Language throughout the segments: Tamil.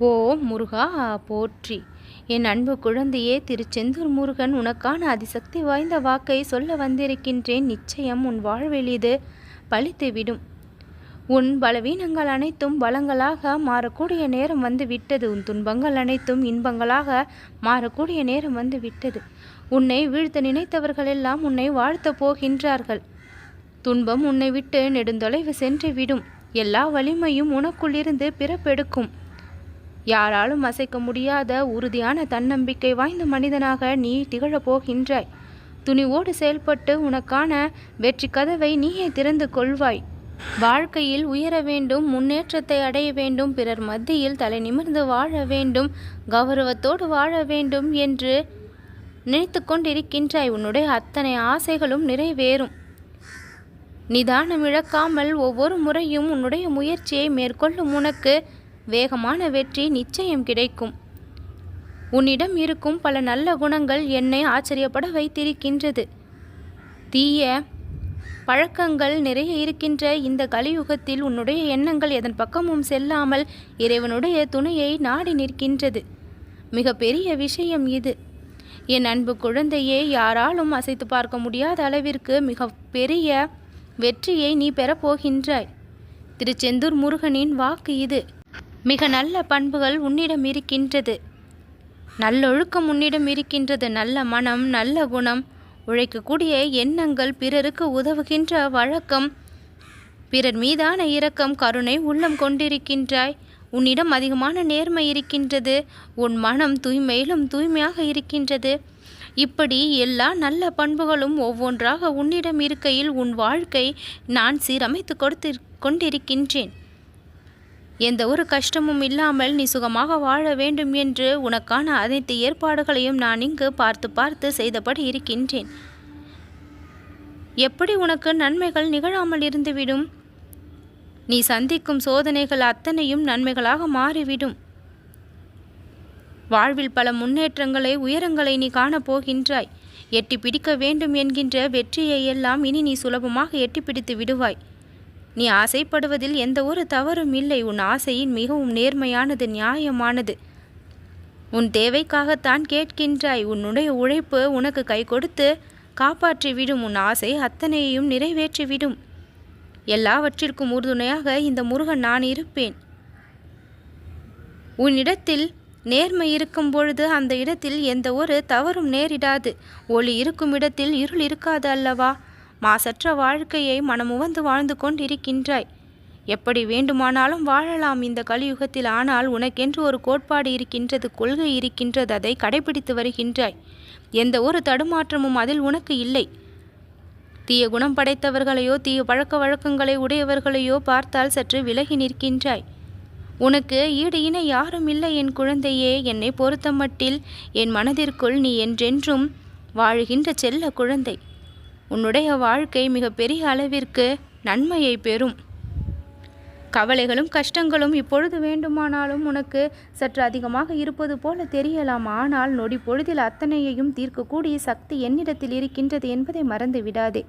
ஓ முருகா போற்றி. என் அன்பு குழந்தையே திருச்செந்தூர் முருகன் உனக்கான அதிசக்தி வாய்ந்த வாக்கை சொல்ல வந்திருக்கின்றேன். நிச்சயம் உன் வாழ்வில் இது உன் பலவீனங்கள் அனைத்தும் பலங்களாக மாறக்கூடிய நேரம் வந்து விட்டது உன் துன்பங்கள் அனைத்தும் இன்பங்களாக மாறக்கூடிய நேரம் வந்து விட்டது உன்னை வீழ்த்த நினைத்தவர்களெல்லாம் உன்னை வாழ்த்தப் போகின்றார்கள். துன்பம் உன்னை விட்டு நெடுந்தொலைவு சென்று விடும் எல்லா வலிமையும் உனக்குள்ளிருந்து பிறப்பெடுக்கும். யாராலும் அசைக்க முடியாத உறுதியான தன்னம்பிக்கை வாய்ந்த மனிதனாக நீ திகழப் போகின்றாய். துணிவோடு செயல்பட்டு உனக்கான வெற்றி கதவை நீயே திறந்து கொள்வாய். வாழ்க்கையில் உயர வேண்டும் முன்னேற்றத்தை அடைய வேண்டும் பிறர் மத்தியில் தலை நிமிர்ந்து வாழ வேண்டும் கௌரவத்தோடு வாழ வேண்டும் என்று நினைத்து கொண்டிருக்கின்றாய். உன்னுடைய அத்தனை ஆசைகளும் நிறைவேறும். நிதானம் இழக்காமல் ஒவ்வொரு முறையும் உன்னுடைய முயற்சியை மேற்கொள்ளும் உனக்கு வேகமான வெற்றி நிச்சயம் கிடைக்கும். உன்னிடம் இருக்கும் பல நல்ல குணங்கள் என்னை ஆச்சரியப்பட வைத்திருக்கின்றது. தீய பழக்கங்கள் நிறைய இருக்கின்ற இந்த கலியுகத்தில் உன்னுடைய எண்ணங்கள் எதன் பக்கமும் செல்லாமல் இறைவனுடைய துணையை நாடி நிற்கின்றது. மிக பெரிய விஷயம் இது. என் அன்பு குழந்தையே யாராலும் அசைத்து பார்க்க முடியாத அளவிற்கு மிக பெரிய வெற்றியை நீ பெறப்போகின்றாய். திருச்செந்தூர் முருகனின் வாக்கு இது. மிக நல்ல பண்புகள் உன்னிடம் இருக்கின்றது. நல்லொழுக்கம் உன்னிடம் இருக்கின்றது. நல்ல மனம் நல்ல குணம் உழைக்கக்கூடிய எண்ணங்கள் பிறருக்கு உதவுகின்ற வழக்கம். பிறர் மீதான இரக்கம் கருணை உள்ளம் கொண்டிருக்கின்றாய். உன்னிடம் அதிகமான நேர்மை இருக்கின்றது. உன் மனம் தூய்மையிலும் தூய்மையாக இருக்கின்றது. இப்படி எல்லா நல்ல பண்புகளும் ஒவ்வொன்றாக உன்னிடம் இருக்கையில் உன் வாழ்க்கை நான் சீரமைத்து கொடுத்து கொண்டிருக்கின்றேன். எந்த ஒரு கஷ்டமும் இல்லாமல் நீ சுகமாக வாழ வேண்டும் என்று உனக்கான அனைத்து ஏற்பாடுகளையும் நான் இங்கு பார்த்து பார்த்து செய்தபடி இருக்கின்றேன். எப்படி உனக்கு நன்மைகள் நிகழாமல் இருந்துவிடும்? நீ சந்திக்கும் சோதனைகள் அத்தனையும் நன்மைகளாக மாறிவிடும். வாழ்வில் பல முன்னேற்றங்களை உயரங்களை நீ காணப்போகின்றாய் எட்டி பிடிக்க வேண்டும் என்கின்ற வெற்றியை எல்லாம் இனி நீ சுலபமாக எட்டி பிடித்து விடுவாய். நீ ஆசைப்படுவதில் எந்த ஒரு தவறும் இல்லை. உன் ஆசையின் மிகவும் நேர்மையானது நியாயமானது. உன் தேவைக்காகத்தான் கேட்கின்றாய். உன்னுடைய உழைப்பு உனக்கு கை கொடுத்து காப்பாற்றிவிடும். உன் ஆசை அத்தனையையும் நிறைவேற்றிவிடும். எல்லாவற்றிற்கும் உறுதுணையாக இந்த முருகன் நான் இருப்பேன். உன்னிடத்தில் நேர்மை இருக்கும் பொழுது அந்த இடத்தில் எந்த ஒரு தவறும் நேரிடாது. ஒளி இருக்கும் இடத்தில் இருள் இருக்காது அல்லவா? மாசற்ற வாழ்க்கையை மனமுவந்து வாழ்ந்து கொண்டிருக்கின்றாய். எப்படி வேண்டுமானாலும் வாழலாம். இந்த கலியுகத்தில் ஆனால் உனக்கென்று ஒரு கோட்பாடு இருக்கின்றது கொள்கை இருக்கின்றது அதை கடைபிடித்து வருகின்றாய். எந்த ஒரு தடுமாற்றமும் அதில் உனக்கு இல்லை. தீய குணம் படைத்தவர்களையோ தீய பழக்க வழக்கங்களை உடையவர்களையோ பார்த்தால் சற்று விலகி நிற்கின்றாய். உனக்கு ஈடு இணை யாரும் இல்லை என் குழந்தையே. என்னை பொறுத்தமட்டில் என் மனதிற்குள் நீ என்றென்றும் வாழுகின்ற செல்ல குழந்தை. உன்னுடைய வாழ்க்கை மிகப்பெரிய அளவிற்கு நன்மையை பெறும். கவலைகளும் கஷ்டங்களும் இப்பொழுது வேண்டுமானாலும் உனக்கு சற்று அதிகமாக இருப்பது போல தெரியலாம். ஆனால் நொடி பொழுதில் அத்தனையையும் தீர்க்கக்கூடிய சக்தி என்னிடத்தில் இருக்கின்றது என்பதை மறந்து விடாதே.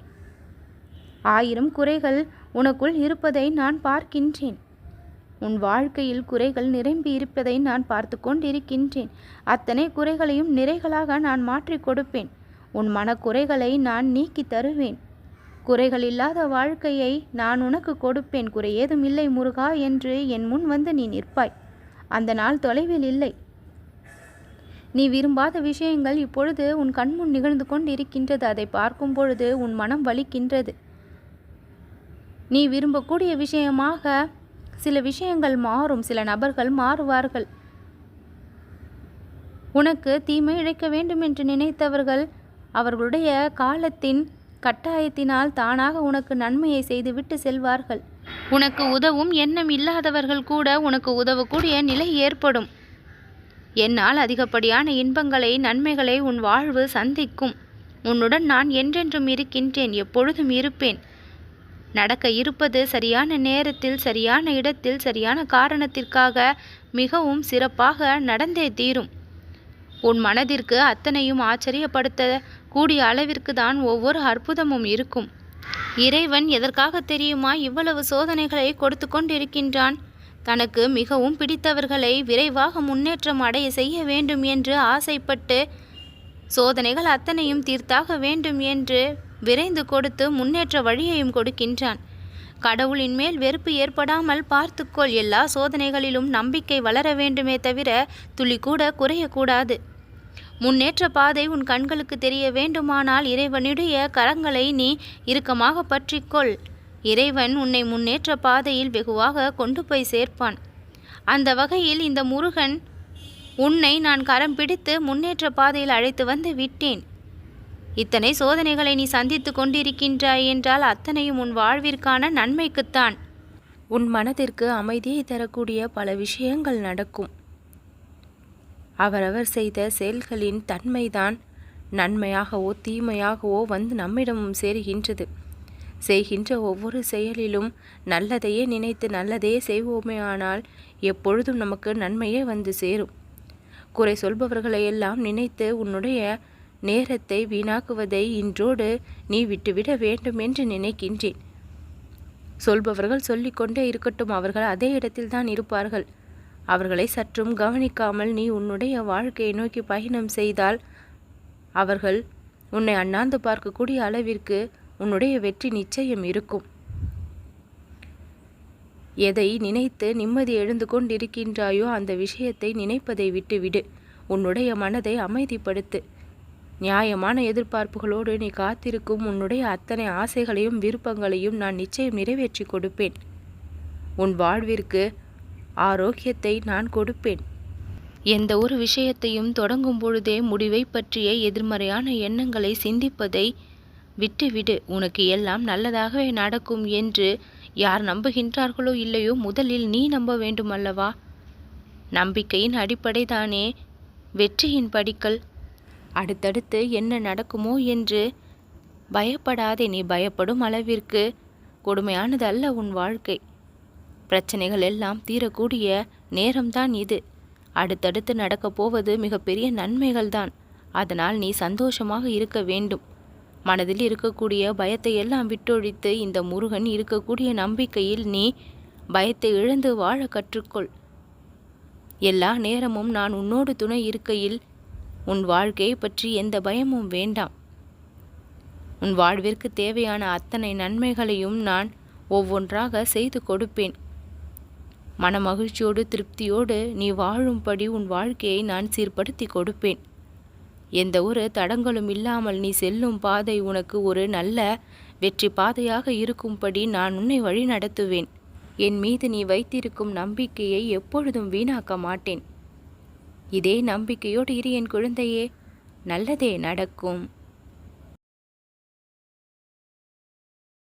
ஆயிரம் குறைகள் உனக்குள் இருப்பதை நான் பார்க்கின்றேன். உன் வாழ்க்கையில் குறைகள் நிரம்பி இருப்பதை நான் பார்த்து கொண்டிருக்கின்றேன். அத்தனை குறைகளையும் நிறைகளாக நான் மாற்றிக் கொடுப்பேன். உன் மனக்குறைகளை நான் நீக்கி தருவேன். குறைகள் இல்லாத வாழ்க்கையை நான் உனக்கு கொடுப்பேன். குறை ஏதும் இல்லை முருகா என்று என் முன் வந்து நீ நிற்பாய். அந்த நாள் தொலைவில் இல்லை. நீ விரும்பாத விஷயங்கள் இப்பொழுது உன் கண்முன் நிகழ்ந்து கொண்டு இருக்கின்றது அதை பார்க்கும் பொழுது உன் மனம் வலிக்கின்றது. நீ விரும்பக்கூடிய விஷயமாக சில விஷயங்கள் மாறும். சில நபர்கள் மாறுவார்கள். உனக்கு தீமை இழைக்க வேண்டும் என்று நினைத்தவர்கள் அவர்களுடைய காலத்தின் கட்டாயத்தினால் தானாக உனக்கு நன்மையை செய்துவிட்டு செல்வார்கள். உனக்கு உதவும் எண்ணம் இல்லாதவர்கள் கூட உனக்கு உதவக்கூடிய நிலை ஏற்படும். என்னால் அதிகப்படியான இன்பங்களை நன்மைகளை உன் வாழ்வு சந்திக்கும். உன்னுடன் நான் என்றென்றும் இருக்கின்றேன் எப்பொழுதும் இருப்பேன். நடக்க இருப்பது சரியான நேரத்தில் சரியான இடத்தில் சரியான காரணத்திற்காக மிகவும் சிறப்பாக நடந்தே தீரும். உன் மனதிற்கு அத்தனையும் ஆச்சரியப்படுத்த கூடிய அளவிற்கு தான் ஒவ்வொரு அற்புதமும் இருக்கும். இறைவன் எதற்காக தெரியுமா இவ்வளவு சோதனைகளை கொடுத்து கொண்டிருக்கின்றான்? தனக்கு மிகவும் பிடித்தவர்களை விரைவாக முன்னேற்றம் அடைய செய்ய வேண்டும் என்று ஆசைப்பட்டு சோதனைகள் அத்தனையும் தீர்த்தாக வேண்டும் என்று விரைந்து கொடுத்து முன்னேற்ற வழியையும் கொடுக்கின்றான். கடவுளின் மேல் வெறுப்பு ஏற்படாமல் பார்த்துக்கொள். எல்லா சோதனைகளிலும் நம்பிக்கை வளர வேண்டுமே தவிர துளி கூட குறையக்கூடாது முன்னேற்ற பாதை உன் கண்களுக்கு தெரிய வேண்டுமானால் இறைவனுடைய கரங்களை நீ இறுக்கமாக பற்றிக்கொள். இறைவன் உன்னை முன்னேற்ற பாதையில் வெகுவாக கொண்டு போய் சேர்ப்பான். அந்த வகையில் இந்த முருகன் உன்னை நான் கரம் பிடித்து முன்னேற்ற பாதையில் அழைத்து வந்து விட்டேன். இத்தனை சோதனைகளை நீ சந்தித்து கொண்டிருக்கின்றாய் என்றால் அத்தனையும் உன் வாழ்விற்கான நன்மைக்குத்தான். உன் மனதிற்கு அமைதியை தரக்கூடிய பல விஷயங்கள் நடக்கும். அவரவர் செய்த செயல்களின் தன்மைதான் நன்மையாகவோ தீமையாகவோ வந்து நம்மிடமும் சேருகின்றது. செய்கின்ற ஒவ்வொரு செயலிலும் நல்லதையே நினைத்து நல்லதையே செய்வோமே ஆனால் எப்பொழுதும் நமக்கு நன்மையே வந்து சேரும். குறை சொல்பவர்களை எல்லாம் நினைத்து உன்னுடைய நேரத்தை வீணாக்குவதை இன்றோடு நீ விட்டுவிட வேண்டும் என்று நினைக்கின்றேன். சொல்பவர்கள் சொல்லிக்கொண்டே இருக்கட்டும் அவர்கள் அதே இடத்தில் தான் இருப்பார்கள். அவர்களை சற்றும் கவனிக்காமல் நீ உன்னுடைய வாழ்க்கையை நோக்கி பயணம் செய்தால் அவர்கள் உன்னை அண்ணாந்து பார்க்கக்கூடிய அளவிற்கு உன்னுடைய வெற்றி நிச்சயம் இருக்கும். எதை நினைத்து நிம்மதி எழுந்து கொண்டிருக்கின்றாயோ அந்த விஷயத்தை நினைப்பதை விட்டுவிடு. உன்னுடைய மனதை அமைதிப்படுத்து. நியாயமான எதிர்பார்ப்புகளோடு நீ காத்திருக்கும் உன்னுடைய அத்தனை ஆசைகளையும் விருப்பங்களையும் நான் நிச்சயம் நிறைவேற்றி கொடுப்பேன். உன் வாழ்விற்கு ஆரோக்கியத்தை நான் கொடுப்பேன். எந்த ஒரு விஷயத்தையும் தொடங்கும் பொழுதே முடிவை பற்றிய எதிர்மறையான எண்ணங்களை சிந்திப்பதை விட்டுவிடு. உனக்கு எல்லாம் நல்லதாகவே நடக்கும் என்று யார் நம்புகின்றார்களோ இல்லையோ முதலில் நீ நம்ப வேண்டுமல்லவா? நம்பிக்கையின் அடிப்படை தானே வெற்றியின் படிக்கல். அடுத்தடுத்து என்ன நடக்குமோ என்று பயப்படாதே நீ பயப்படும் அளவிற்கு கொடுமையானது அல்ல உன் வாழ்க்கை. பிரச்சனைகள் எல்லாம் தீரக்கூடிய நேரம்தான் இது. அடுத்தடுத்து நடக்கப் போவது மிகப்பெரிய நன்மைகள்தான். அதனால் நீ சந்தோஷமாக இருக்க வேண்டும். மனதில் இருக்கக்கூடிய பயத்தை எல்லாம் விட்டொழித்து இந்த முருகன் இருக்கக்கூடிய நம்பிக்கையில் நீ பயத்தை இழந்து வாழ கற்றுக்கொள். எல்லா நேரமும் நான் உன்னோடு துணை இருக்கையில் உன் வாழ்க்கையை பற்றி எந்த பயமும் வேண்டாம். உன் வாழ்விற்கு தேவையான அத்தனை நன்மைகளையும் நான் ஒவ்வொன்றாக செய்து கொடுப்பேன். மனமகிழ்ச்சியோடு திருப்தியோடு நீ வாழும்படி உன் வாழ்க்கையை நான் சீர்படுத்தி கொடுப்பேன். எந்த ஒரு தடங்களும் இல்லாமல் நீ செல்லும் பாதை உனக்கு ஒரு நல்ல வெற்றி பாதையாக இருக்கும்படி நான் உன்னை வழி நடத்துவேன். என் மீது நீ வைத்திருக்கும் நம்பிக்கையை எப்பொழுதும் வீணாக்க மாட்டேன். இதே நம்பிக்கையோடு இரு என் குழந்தையே. நல்லதே நடக்கும்.